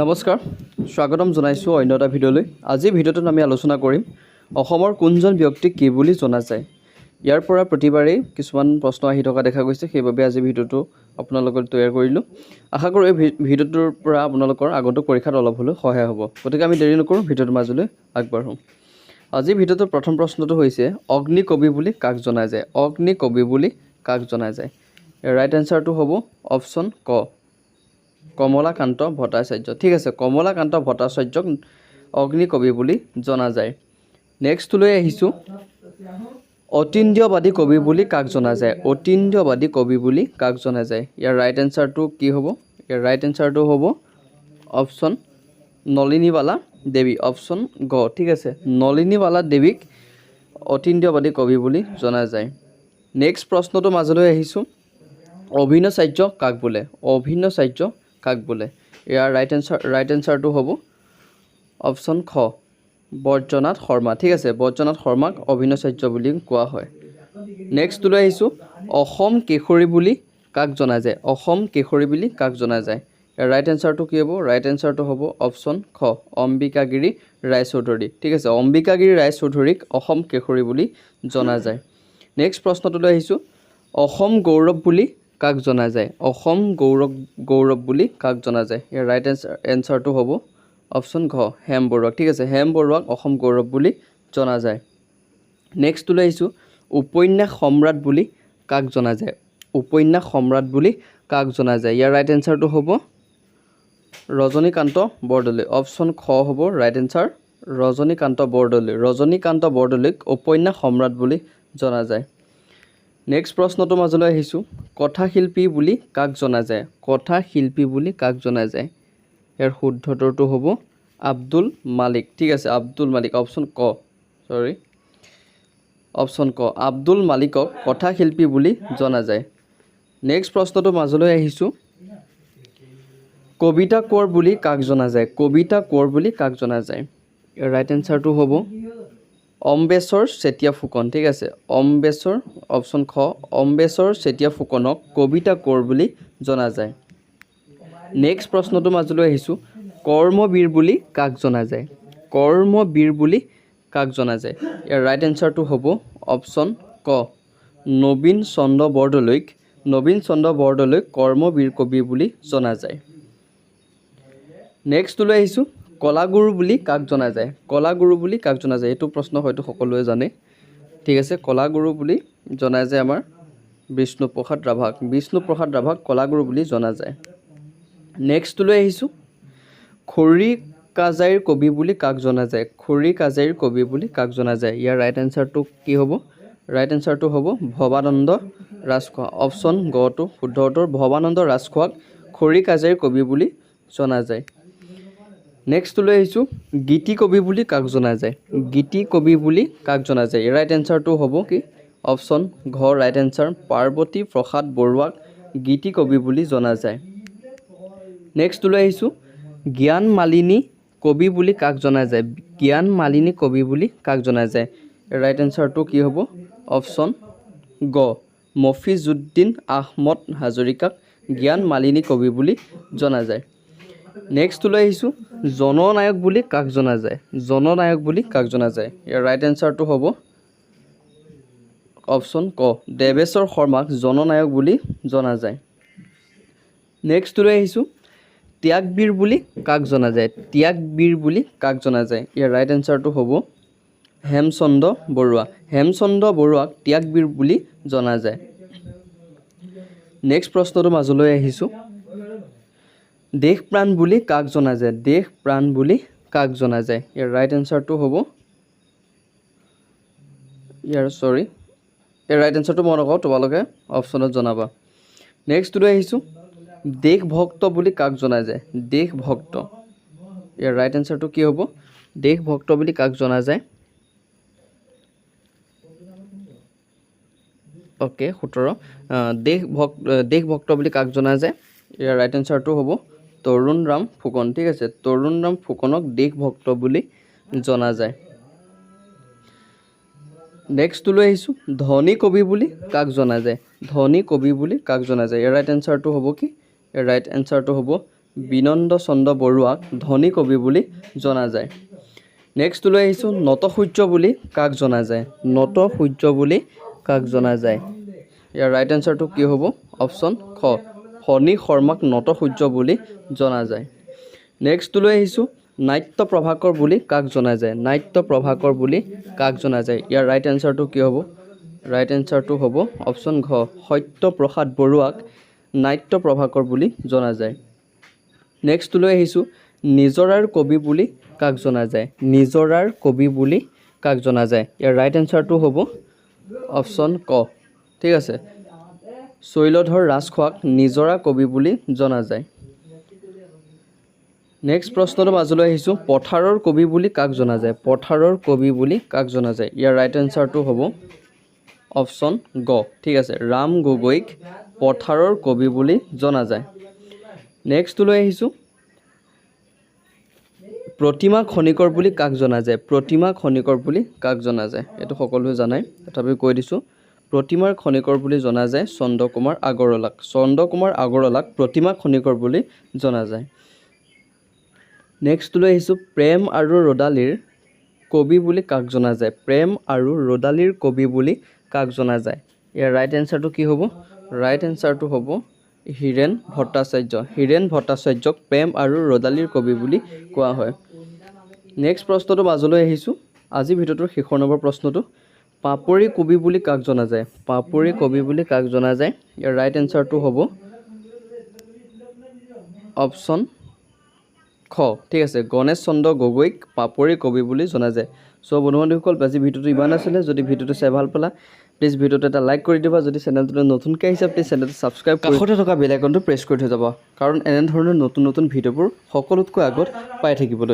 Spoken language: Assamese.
নমস্কাৰ স্বাগতম জনাইছোঁ অন্য এটা ভিডিঅ'লৈ। আজিৰ ভিডিঅ'টোত আমি আলোচনা কৰিম অসমৰ কোনজন ব্যক্তিক কি বুলি জনা যায়। ইয়াৰ পৰা প্ৰতিবাৰেই কিছুমান প্ৰশ্ন আহি থকা দেখা গৈছে সেইবাবে আজি ভিডিঅ'টো আপোনালোকৰ তৈয়াৰ কৰিলোঁ। আশা কৰোঁ এই ভিডিঅ'টোৰ পৰা আপোনালোকৰ আগন্তুক পৰীক্ষাত অলপ হ'লেও সহায় হ'ব। গতিকে আমি দেৰি নকৰোঁ ভিডিঅ'টোৰ মাজলৈ আগবাঢ়োঁ। আজিৰ ভিডিঅ'টোৰ প্ৰথম প্ৰশ্নটো হৈছে অগ্নি কবি বুলি কাক জনা যায়? অগ্নি কবি বুলি কাক জনা যায়? ৰাইট এনচাৰটো হ'ব অপশ্যন ক। কমলাকান্ত ভট্টাচাৰ্য। ঠিক আছে কমলাকান্ত ভট্টাচাৰ্যক অগ্নিকবি বুলি জনা যায়। নেক্সটলৈ আহিছোঁ। অতীন্দ্ৰবাদী কবি বুলি কাক জনা যায়? অতীন্দ্ৰবাদী কবি বুলি কাক জনা যায়? ইয়াৰ ৰাইট এনচাৰটো কি হ'ব? ইয়াৰ ৰাইট এনচাৰটো হ'ব অপশ্যন নলিনীবালা দেৱী অপশ্যন গ। ঠিক আছে নলিনীবালা দেৱীক অতীন্দ্ৰবাদী কবি বুলি জনা যায়। নেক্সট প্ৰশ্নটো মাজলৈ আহিছোঁ। অভিনচাৰ্য কাক বোলে? অভিনচাৰ্য কাক বোলে? ইয়াৰ ৰাইট এনচাৰ ৰাইট এনচাৰটো হ'ব অপশ্যন খ বৰ্জনাথ শৰ্মা। ঠিক আছে বৰ্জনাথ শৰ্মাক অভিনচাৰ্য বুলি কোৱা হয়। নেক্সটলৈ আহিছোঁ অসম কেশৰী বুলি কাক জনা যায়? অসম কেশৰী বুলি কাক জনা যায়? ইয়াৰ ৰাইট এনচাৰটো কি হ'ব? ৰাইট এনচাৰটো হ'ব অপশ্যন খ অম্বিকাগিৰি ৰায়চৌধুৰী। ঠিক আছে অম্বিকাগিৰি ৰায়চৌধুৰীক অসম কেশৰী বুলি জনা যায়। নেক্সট প্ৰশ্নটোলৈ আহিছোঁ অসম গৌৰৱ বুলি কাক জনা যায়? অসম গৌৰৱ গৌৰৱ বুলি কাক জনা যায়? ইয়াৰ ৰাইট এনচাৰ এনচাৰটো হ'ব অপশ্যন ঘ হেম বৰুৱাক। ঠিক আছে হেম বৰুৱাক অসম গৌৰৱ বুলি জনা যায়। নেক্সটলৈ আহিছোঁ। উপন্যাস সম্ৰাট বুলি কাক জনা যায়? উপন্যাস সম্ৰাট বুলি কাক জনা যায়? ইয়াৰ ৰাইট এনচাৰটো হ'ব ৰজনীকান্ত বৰদলৈ। অপশ্যন খ হ'ব ৰাইট এনচাৰ ৰজনীকান্ত বৰদলৈ। ৰজনীকান্ত বৰদলৈক উপন্যাস সম্ৰাট বুলি জনা যায়। নেক্সট প্ৰশ্নটোৰ মাজলৈ আহিছোঁ। কথাশিল্পী বুলি কাক জনা যায়? কথাশিল্পী বুলি কাক জনা যায়? ইয়াৰ শুদ্ধটোৰটো হ'ব আব্দুল মালিক। ঠিক আছে আব্দুল মালিক অপশ্যন ক। চৰি অপশ্যন ক। আব্দুল মালিকক কথাশিল্পী বুলি জনা যায়। নেক্সট প্ৰশ্নটোৰ মাজলৈ আহিছোঁ। কবিতা কোঁৱৰ বুলি কাক জনা যায়? কবিতা কোঁৱৰ বুলি কাক জনা যায়? ৰাইট এনচাৰটো হ'ব অম্বেশ্বৰ চেতিয়া ফুকন ঠিক আছে? অম্বেশ্বৰ অপশ্যন খ অম্বেশ্বৰ চেতিয়া ফুকনক কবিতা কোঁৱৰ বুলি জনা যায়। নেক্সট প্ৰশ্নটোৰ মাজলৈ আহিছোঁ। কৰ্মবীৰ বুলি কাক জনা যায়? কৰ্মবীৰ বুলি কাক জনা যায়? ইয়াৰ ৰাইট এনচাৰটো হ'ব অপশ্যন ক। নবীন চন্দ্ৰ বৰদলৈক নবীন চন্দ্ৰ বৰদলৈক কৰ্মবীৰ কবি বুলি জনা যায়। নেক্সটলৈ আহিছোঁ। কলাগুৰু বুলি কাক জনা যায়? কলাগুৰু বুলি কাক জনা যায়? এইটো প্ৰশ্ন হয়তো সকলোৱে জানে। ঠিক আছে কলাগুৰু বুলি জনা যায় আমাৰ বিষ্ণুপ্ৰসাদ ৰাভাক। বিষ্ণুপ্ৰসাদ ৰাভাক কলাগুৰু বুলি জনা যায়। নেক্সটলৈ আহিছোঁ। খৰি কাজাইৰ কবি বুলি কাক জনা যায়? খৰি কাজাইৰ কবি বুলি কাক জনা যায়? ইয়াৰ ৰাইট এনচাৰটো কি হ'ব? ৰাইট এনচাৰটো হ'ব ভৱানন্দ ৰাজখোৱা। অপশ্যন গটো শুদ্ধ উত্তৰ ভৱানন্দ ৰাজখোৱাক খৰি কাজাইৰ কবি বুলি জনা যায়। নেক্সটলৈ আহিছোঁ। গীতি কবি বুলি কাক জনা যায়? গীতি কবি বুলি কাক জনা যায়? ৰাইট এনচাৰটো হ'ব কি? অপশ্যন ঘ ৰাইট এনচাৰ পাৰ্বতী প্ৰসাদ বৰুৱাক গীতি কবি বুলি জনা যায়। নেক্সটলৈ আহিছোঁ। জ্ঞান মালিনী কবি বুলি কাক জনা যায়? জ্ঞান মালিনী কবি বুলি কাক জনা যায়? ৰাইট এনচাৰটো কি হ'ব? অপশ্যন গ মফিজুদ্দিন আহমদ হাজৰিকাক জ্ঞান মালিনী কবি বুলি জনা যায়। নেক্সটলৈ আহিছোঁ। জননায়ক বুলি কাক জনা যায়? জননায়ক বুলি কাক জনা যায়? ইয়াৰ ৰাইট এনচাৰটো হ'ব। অপশ্যন ক। দেৱেশ্বৰ শৰ্মাক জননায়ক বুলি জনা যায়। নেক্সটলৈ আহিছোঁ। ত্যাগবীৰ বুলি কাক জনা যায়? ত্যাগবীৰ বুলি কাক জনা যায়? ইয়াৰ ৰাইট এনচাৰটো হ'ব হেমচন্দ্ৰ বৰুৱা। হেমচন্দ্ৰ বৰুৱাক ত্যাগবীৰ বুলি জনা যায়। নেক্সট প্ৰশ্নটোৰ মাজলৈ আহিছোঁ। দেশ প্ৰাণ বুলি কাক জনা যায়? দেশ প্ৰাণ বুলি কাক জনা যায়? ইয়াৰ ৰাইট এনচাৰটো হ'ব। ইয়াৰ চৰি ইয়াৰ ৰাইট এনচাৰটো মই নকওঁ তোমালোকে অপশ্যনত জনাবা। নেক্সটটোলৈ আহিছোঁ। দেশভক্ত বুলি কাক জনা যায়? দেশভক্ত ইয়াৰ ৰাইট এনচাৰটো কি হ'ব? দেশভক্ত বুলি কাক জনা যায়? অ'কে সোতৰ। দেশভক্ত দেশভক্ত বুলি কাক জনা যায়? ইয়াৰ ৰাইট এনচাৰটো হ'ব তৰুণ ৰাম ফুকন ঠিক আছে? তৰুণ ৰাম ফুকনক দেশভক্ত বুলি জনা যায়। নেক্সটটোলৈ আহিছোঁ। ধনী কবি বুলি কাক জনা যায়? ধনী কবি বুলি কাক জনা যায়? ইয়াৰ ৰাইট এনচাৰটো হ'ব কি? ৰাইট এনচাৰটো হ'ব বিনন্দ চন্দ্ৰ বৰুৱাক ধনী কবি বুলি জনা যায়। নেক্সট লৈ আহিছোঁ নটসূৰ্য বুলি কাক জনা যায়? নটসূৰ্য বুলি কাক জনা যায়? ইয়াৰ ৰাইট এনচাৰটো কি হ'ব? অপশ্যন খ। ফণী শৰ্মাক নটসূৰ্য বুলি জনা যায়। নেক্সট লৈ আহিছোঁ নাট্য প্ৰভাকৰ বুলি কাক জনা যায়? নাট্য প্ৰভাকৰ বুলি কাক জনা যায়? ইয়াৰ ৰাইট এনচাৰটো কি হ'ব? ৰাইট এনচাৰটো হ'ব অপশ্যন ঘ সত্যপ্ৰসাদ বৰুৱাক নাট্য প্ৰভাকৰ বুলি জনা যায়। নেক্সট লৈ আহিছোঁ নিজৰাৰ কবি বুলি কাক জনা যায়? নিজৰাৰ কবি বুলি কাক জনা যায়? ইয়াৰ ৰাইট এনচাৰটো হ'ব অপশ্যন ক। ঠিক আছে। শৈলধৰ ৰাজখোৱাক নিজৰা কবি বুলি জনা যায়। নেক্সট প্ৰশ্নটো মাজলৈ আহিছোঁ। পথাৰৰ কবি বুলি কাক জনা যায়? পথাৰৰ কবি বুলি কাক জনা যায়? ইয়াৰ ৰাইট এনচাৰটো হ'ব অপশ্যন গ। ঠিক আছে ৰাম গগৈক পথাৰৰ কবি বুলি জনা যায়। নেক্সট লৈ আহিছোঁ। প্ৰতিমা খনিকৰ বুলি কাক জনা যায়? প্ৰতিমা খনিকৰ বুলি কাক জনা যায়? এইটো সকলোৱে জানাই। তথাপিও কৈ দিছোঁ। প্ৰতিমাৰ খনিকৰ বুলি জনা যায় চন্দ্ৰকুমাৰ আগৰৱালাক। চন্দ্ৰকুমাৰ আগৰৱালাক প্ৰতিমা খনিকৰ বুলি জনা যায়। নেক্সট লৈ আহিছোঁ প্ৰেম আৰু ৰদালিৰ কবি বুলি কাক জনা যায়? প্ৰেম আৰু ৰদালিৰ কবি বুলি কাক জনা যায়? ইয়াৰ ৰাইট এনচাৰটো কি হ'ব? ৰাইট এনচাৰটো হ'ব হীৰেণ ভট্টাচাৰ্য। হীৰেণ ভট্টাচাৰ্যক প্ৰেম আৰু ৰদালিৰ কবি বুলি কোৱা হয়। নেক্সট প্ৰশ্নটো মাজলৈ আহিছোঁ। আজিৰ ভিডিঅ'টোৰ শেষৰ নম্বৰ প্ৰশ্নটো। পাপৰি কবি বুলি কাক জনা যায়? পাপৰি কবি বুলি কাক জনা যায়? ইয়াৰ ৰাইট এনচাৰটো হ'ব অপশ্যন খ। ঠিক আছে গণেশ চন্দ্ৰ গগৈক পাপৰি কবি বুলি জনা যায়। চ' বন্ধু বান্ধৱীসকল আজি ভিডিঅ'টো ইমান আছিলে যদি ভিডিঅ'টো চাই ভাল পালা প্লিজ ভিডিঅ'টো এটা লাইক কৰি দিবা। যদি চেনেলটোলৈ নতুনকৈ আহিছে প্লিজ চেনেলটো ছাবস্ক্ৰাইব কাষতে থকা বেল আইকনটো প্ৰেছ কৰি থৈ যাব। কাৰণ এনেধৰণৰ নতুন নতুন ভিডিঅ'বোৰ সকলোতকৈ আগত পাই থাকিবলৈ।